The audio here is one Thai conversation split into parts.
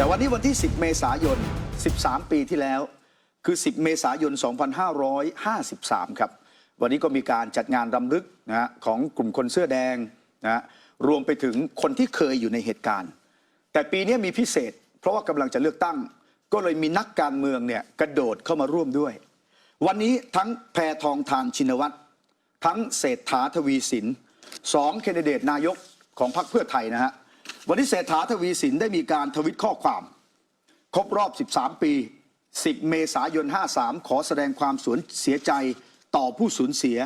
แต่วันนี้วันที่ 10 เมษายน 13 ปีที่แล้ว คือ 10 เมษายน 2553 ครับ วันนี้ก็มีการจัดงานรำลึกนะของกลุ่มคนเสื้อแดงนะฮะรวมไปถึงคนที่เคยอยู่ในเหตุการณ์ แต่ปีนี้มีพิเศษ เพราะว่ากำลังจะเลือกตั้ง ก็เลยมีนักการเมืองเนี่ยกระโดดเข้ามาร่วมด้วย วันนี้ทั้งแพทองทานชินวัตรทั้งเศรษฐาทวีสินสองแคนดิเดตนายกของพรรคเพื่อไทยนะฮะ วันนี้เศรษฐาทวีสินได้มีการทวิตข้อความ ครบรอบ 13 ปี 10 เมษายน 53 ขอแสดงความสูญเสียใจต่อผู้สูญเสีย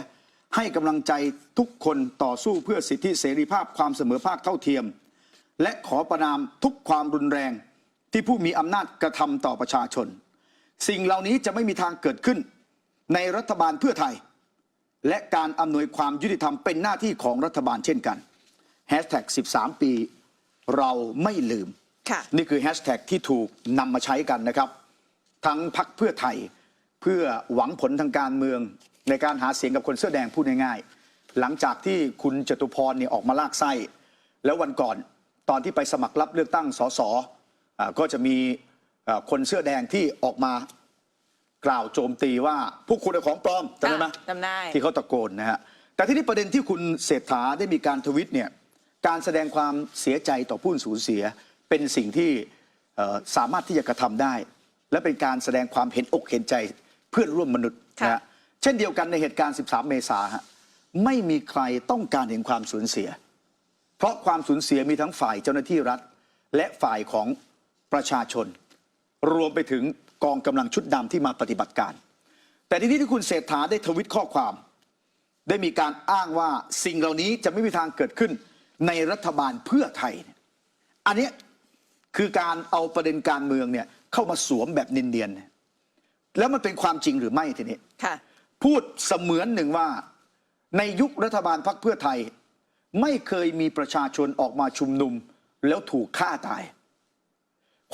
ให้กำลังใจทุกคนต่อสู้เพื่อสิทธิเสรีภาพความเสมอภาคเท่าเทียม และขอประนามทุกความรุนแรงที่ผู้มีอำนาจกระทำต่อประชาชน สิ่งเหล่านี้จะไม่มีทางเกิดขึ้น ในรัฐบาลเพื่อไทย และการอำนวยความยุติธรรมเป็นหน้าที่ของรัฐบาลเช่นกัน 13 ปี เราไม่ลืมค่ะนี่คือแฮชแท็กที่ถูกนำมาใช้กันนะครับ ทั้งพักเพื่อไทยเพื่อหวังผลทางการเมืองในการหาเสียงกับคนเสื้อแดงพูดง่ายๆ หลังจากที่คุณจตุพรเนี่ยออกมาลากไส้ แล้ววันก่อนตอนที่ไปสมัครรับเลือกตั้งสสอ่าก็จะมีอ่าคนเสื้อแดงที่ออกมากล่าวโจมตีว่าพวกคุณเอาของปลอมจำได้ไหมอะจำได้ที่เขาตะโกนนะฮะแต่ที่นี้ประเด็นที่คุณเศรษฐาได้มีการทวิตเนี่ย การแสดงความเสียใจต่อผู้สูญเสีย เป็นสิ่งที่เอ่อสามารถที่จะกระทำได้ และเป็นการแสดงความเห็นอกเห็นใจเพื่อนร่วมมนุษย์นะค่ะฮะเช่นเดียวกันในเหตุการณ์ 13 เมษาฮะไม่มีใครต้องการเห็นความสูญเสีย เพราะความสูญเสียมีทั้งฝ่ายเจ้าหน้าที่รัฐ และฝ่ายของประชาชน รวมไปถึงกองกำลังชุดดำที่มาปฏิบัติการ แต่ทีนี้ที่คุณเศรษฐาได้ทวิตข้อความ ได้มีการอ้างว่าสิ่งเหล่านี้จะไม่มีทางเกิดขึ้น ในรัฐบาลเพื่อไทยเนี่ยอันเนี้ยคือการเอาประเด็นการเมืองเนี่ยเข้ามาสวมแบบเนียนๆเนี่ยแล้วมันเป็นความจริงหรือไม่ทีนี้ค่ะพูดเสมือนหนึ่งว่าในยุครัฐบาลพรรคเพื่อไทย ไม่เคยมีประชาชนออกมาชุมนุม แล้วถูกฆ่าตาย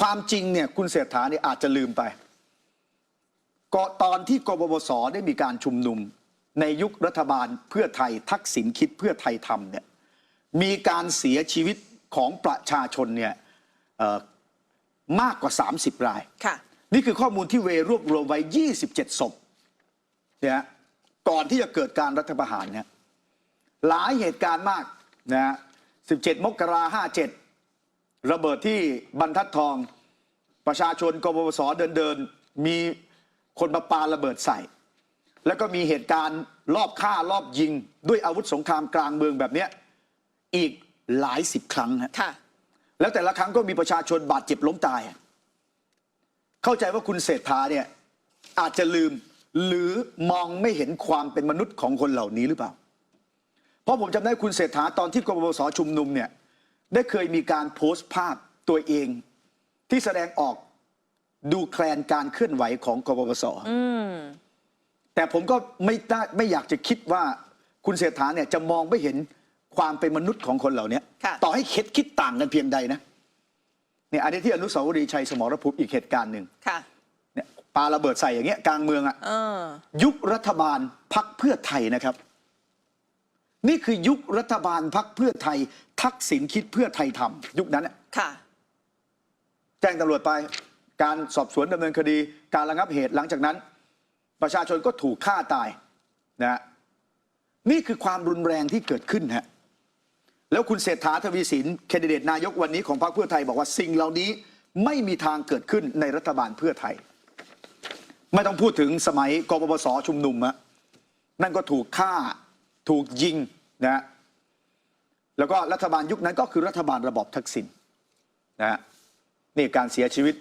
ความจริงเนี่ยคุณเศรษฐาเนี่ยอาจจะลืมไปก็ตอนที่กบพศได้มีการชุมนุม ในยุครัฐบาลเพื่อไทยทักษิณคิดเพื่อไทยทำเนี่ย มีการเสียชีวิตของประชาชนเนี่ยเอ่อมากกว่า 30 รายค่ะนี่คือข้อมูลที่เวรวบรวมไว้ 27 ศพเนี่ยฮะก่อนที่จะเกิดการรัฐประหารเนี่ยหลายเหตุการณ์มากนะฮะ17 มกราห้าเจ็ดระเบิดที่บรรทัดทองประชาชนกบพศเดินเดินๆมีคนมาปาระเบิดใส่ แล้วก็มีเหตุการณ์รอบฆ่ารอบยิงด้วยอาวุธสงครามกลางเมืองแบบเนี้ย อีกหลายสิบครั้งฮะค่ะ แล้วแต่ละครั้งก็มีประชาชนบาดเจ็บล้มตายเข้าใจว่าคุณเศรษฐาเนี่ยอาจจะลืมหรือมองไม่เห็นความเป็นมนุษย์ของคนเหล่านี้หรือเปล่า เพราะผมจำได้คุณเศรษฐาตอนที่กบพศชุมนุมเนี่ยได้เคยมีการโพสต์ภาพตัวเอง ที่แสดงออกดูแคลนการเคลื่อนไหวของกบพศอืมแต่ผมก็ไม่ได้ไม่อยากจะคิดว่าคุณเศรษฐาเนี่ยจะมองไม่เห็น ความเป็นมนุษย์ของคนเหล่านี้ค่ะต่อให้คิดคิดต่างกันเพียงใดนะเนี่ยอันนี้ที่อนุสาวรีย์ชัยสมรภูมิอีกเหตุการณ์หนึ่งค่ะเนี่ยปาระเบิดใส่อย่างเงี้ยกลางเมืองอะเออยุครัฐบาลพักเพื่อไทยนะครับ นี่คือยุครัฐบาลพักเพื่อไทย ทักษิณคิดเพื่อไทยทำยุคนั้นอะค่ะแจ้งตำรวจไปการสอบสวนดำเนินคดี การระงับเหตุหลังจากนั้น ประชาชนก็ถูกฆ่าตายนะฮะนี่คือความรุนแรงที่เกิดขึ้นฮะ แล้วคุณเศรษฐาทวีสินแคนดิเดตนายกวันนี้ของพรรคเพื่อไทยบอกว่าสิ่งเหล่านี้ไม่มีทางเกิดขึ้นในรัฐบาลเพื่อไทย ไม่ต้องพูดถึงสมัยกปปสชุมนุมอะนั่นก็ถูกฆ่าถูกยิงนะแล้วก็รัฐบาลยุคนั้นก็คือรัฐบาลระบอบทักษิณนะฮะนี่การเสียชีวิต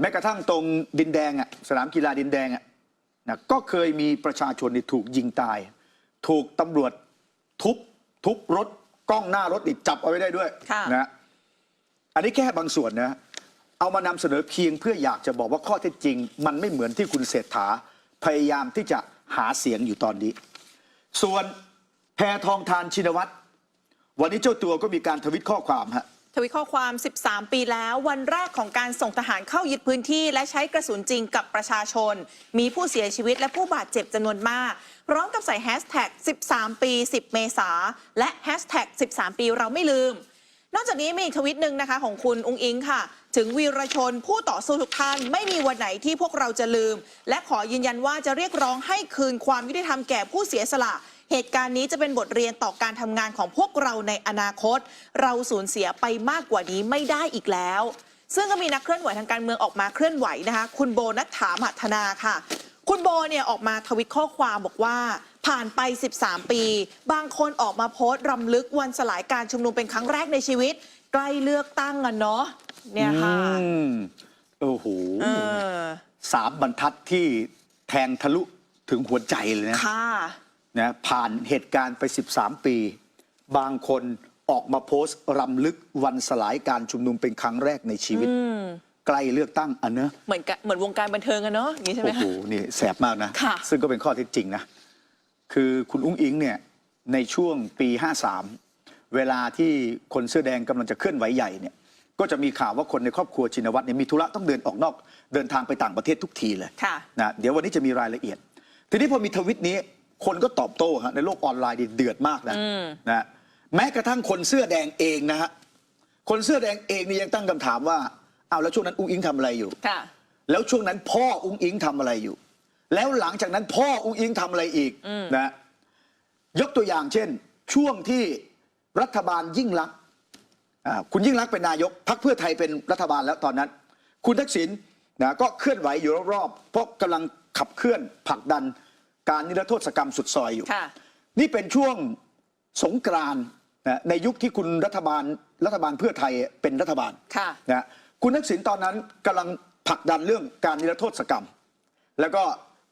แม้กระทั่งตรงดินแดงอะสนามกีฬาดินแดงอะนะก็เคยมีประชาชนที่ถูกยิงตาย ถูกตำรวจทุบทุบรถ กล้องหน้ารถติดจับเอาไว้ได้ด้วยค่ะนะอันนี้แค่บางส่วนนะเอามานำเสนอเพียงเพื่ออยากจะบอกว่าข้อเท็จจริง มันไม่เหมือนที่คุณเศรษฐาพยายามที่จะหาเสียงอยู่ตอนนี้ ส่วนแพทองทานชินวัตรวันนี้เจ้าตัวก็มีการทวิตข้อความฮะ ทวิตข้อความ 13 ปีแล้ว วันแรกของการส่งทหารเข้ายึดพื้นที่ และใช้กระสุนจริงกับประชาชน มีผู้เสียชีวิตและผู้บาดเจ็บจำนวนมาก พร้อมกับใส่แฮชแท็ก 13 ปี 10 เมษา และแฮชแท็ก 13 ปีเราไม่ลืม นอกจากนี้มีอีกทวิตหนึ่งนะคะของคุณอุ้งอิงค่ะ ถึงวีรชนผู้ต่อสู้ทุกท่าน ไม่มีวันไหนที่พวกเราจะลืม และขอยืนยันว่าจะเรียกร้องให้คืนความยุติธรรมแก่ผู้เสียสละ เหตุการณ์นี้จะเป็นบทเรียนต่อการทำงานของพวกเราในอนาคต เราสูญเสียไปมากกว่านี้ไม่ได้อีกแล้ว ซึ่งก็มีนักเคลื่อนไหวทางการเมืองออกมาเคลื่อนไหวนะคะ คุณโบนัฐถามหัฒนาค่ะ คุณโบเนี่ยออกมาทวิตข้อความบอกว่าผ่านไป 13 ปี บางคนออกมาโพสต์รำลึกวันสลายการชุมนุมเป็นครั้งแรกในชีวิต ใกล้เลือกตั้งอะเนาะเนี่ยค่ะอืมโอ้โหเออสามบรรทัดที่แทงทะลุถึงหัวใจเลยนะค่ะ นะผ่านเหตุการณ์ไป 13 ปี บางคนออกมาโพสต์รำลึกวันสลายการชุมนุมเป็นครั้งแรกในชีวิต ใกล้เลือกตั้งอันเนอะเหมือนกับเหมือนวงการบันเทิงอะเนาะอย่างนี้ใช่ไหมโอ้โหคะนี่แสบมากนะค่ะซึ่งก็เป็นข้อเท็จจริงนะ คือคุณอุ้งอิงเนี่ยในช่วงปี 53 เวลาที่คนเสื้อแดงกำลังจะเคลื่อนไหวใหญ่เนี่ยก็จะมีข่าวว่าคนในครอบครัวชินวัตรเนี่ยมีธุระต้องเดินออกนอก เดินทางไปต่างประเทศทุกทีเลยค่ะนะเดี๋ยววันนี้จะมีรายละเอียด ทีนี้พอมีทวิตนี้ คนก็ตอบโต้ฮะในโลกออนไลน์นี่เดือดมากนะนะแม้กระทั่งคนเสื้อแดงเองนะฮะคนเสื้อแดงเองนี่ยังตั้งคำถามว่าอ้าวแล้วช่วงนั้นอุ้งอิงทำอะไรอยู่ค่ะแล้วช่วงนั้นพ่ออุ้งอิงทำอะไรอยู่ แล้วหลังจากนั้นพ่ออุ้งอิงทำอะไรอีกนะยกตัวอย่างเช่น ช่วงที่รัฐบาลยิ่งลักษณ์อ่าคุณยิ่งลักษณ์เป็นนายกพรรคเพื่อไทยเป็นรัฐบาลแล้วตอนนั้น คุณทักษิณนะก็เคลื่อนไหวอยู่รอบๆเพราะกำลังขับเคลื่อนผลักดัน การนิรโทษกรรมสุดซอยอยู่ค่ะนี่เป็นช่วงสงกรานต์นะในยุคที่คุณรัฐบาลรัฐบาลเพื่อไทยเป็นรัฐบาลค่ะนะคุณทักษิณตอนนั้นกำลังผลักดันเรื่องการนิรโทษกรรม แล้วก็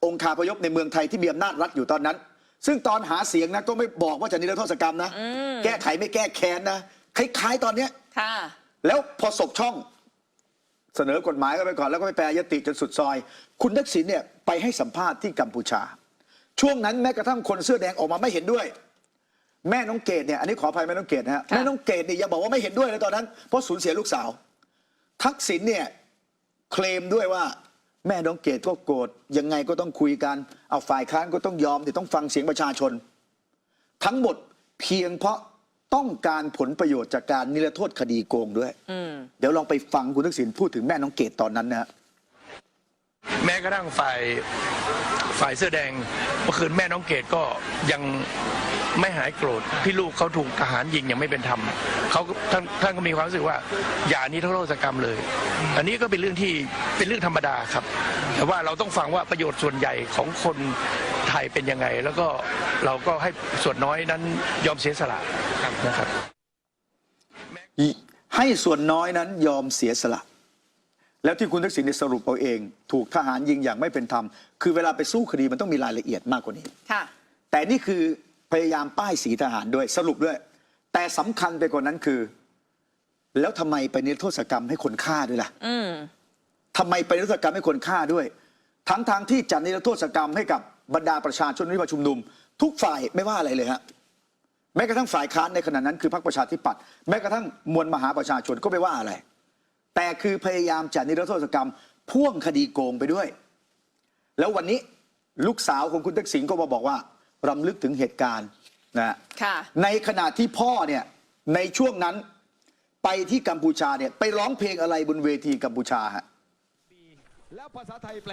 องค์คาพยพในเมืองไทยที่มีอำนาจรัฐอยู่ตอนนั้น ซึ่งตอนหาเสียงนะก็ไม่บอกว่าจะนิรโทษกรรมนะ แก้ไขไม่แก้แค้นนะคล้ายๆตอนเนี้ยค่ะแล้วพอศพช่องเสนอกฎหมายก็ไปก่อนแล้วก็ไปแปรยติจนสุดซอย คุณทักษิณเนี่ยไปให้สัมภาษณ์ที่กัมพูชา ช่วงนั้นแม้กระทั่งคนเสื้อแดงออกมาไม่เห็นด้วย แม่น้องเกดเนี่ยอันนี้ขออภัยแม่น้องเกดนะฮะค่ะแม่น้องเกดเนี่ยอย่าบอกว่าไม่เห็นด้วยเลยตอนนั้น เพราะสูญเสียลูกสาว ทักษิณเนี่ยเคลมด้วยว่า แม่น้องเกดก็โกรธยังไงก็ต้องคุยกัน เอาฝ่ายค้านก็ต้องยอมแต่ต้องฟังเสียงประชาชน ทั้งหมดเพียงเพราะต้องการผลประโยชน์จากการนิรโทษคดีโกงด้วย เดี๋ยวลองไปฟังคุณทักษิณพูดถึงแม่น้องเกดตอนนั้นนะฮะ แม้กระทั่งฝ่ายฝ่ายเสื้อแดงเมื่อคืนแม่น้องเกดก็ยังไม่หายโกรธที่ลูกเขาถูกทหารยิงอย่างไม่เป็นธรรมเขาก็ท่านท่านก็มีความรู้สึกว่า อย่านิรโทษกรรมเลย อันนี้ก็เป็นเรื่องที่เป็นเรื่องธรรมดาครับ แต่ว่าเราต้องฟังว่าประโยชน์ส่วนใหญ่ของคนไทยเป็นยังไง แล้วก็เราก็ให้ส่วนน้อยนั้นยอมเสียสละนะครับ ให้ส่วนน้อยนั้นยอมเสียสละ แล้วที่คุณทักษิณเนี่ยสรุปเอาเอง ถูกทหารยิงอย่างไม่เป็นธรรม คือเวลาไปสู้คดีมันต้องมีรายละเอียดมากกว่านี้ ค่ะ แต่นี่คือพยายามป้ายสีทหารด้วยสรุปด้วย แต่สำคัญไปกว่านั้นคือ แล้วทำไมไปนิรโทษกรรมให้คนฆ่าด้วยล่ะ อืม ทำไมไปนิรโทษกรรมให้คนฆ่าด้วย ทั้งทางๆที่จัดนิรโทษกรรมให้กับบรรดาประชาชนที่มาชุมนุม ทุกฝ่ายไม่ว่าอะไรเลยฮะแม้กระทั่งฝ่ายค้านในขณะนั้นคือพรรคประชาธิปัตย์แม้กระทั่งมวลมหาประชาชนก็ไม่ว่าอะไร แต่คือพยายามจัดนิรโทษกรรมพ่วงคดีโกงไปด้วย แล้ววันนี้ลูกสาวของคุณทักษิณก็มาบอกว่ารำลึกถึงเหตุการณ์นะค่ะในขณะที่พ่อเนี่ยในช่วงนั้นไปที่กัมพูชาเนี่ยไปร้องเพลงอะไรบนเวทีกัมพูชาฮะแล้วภาษาไทยแปล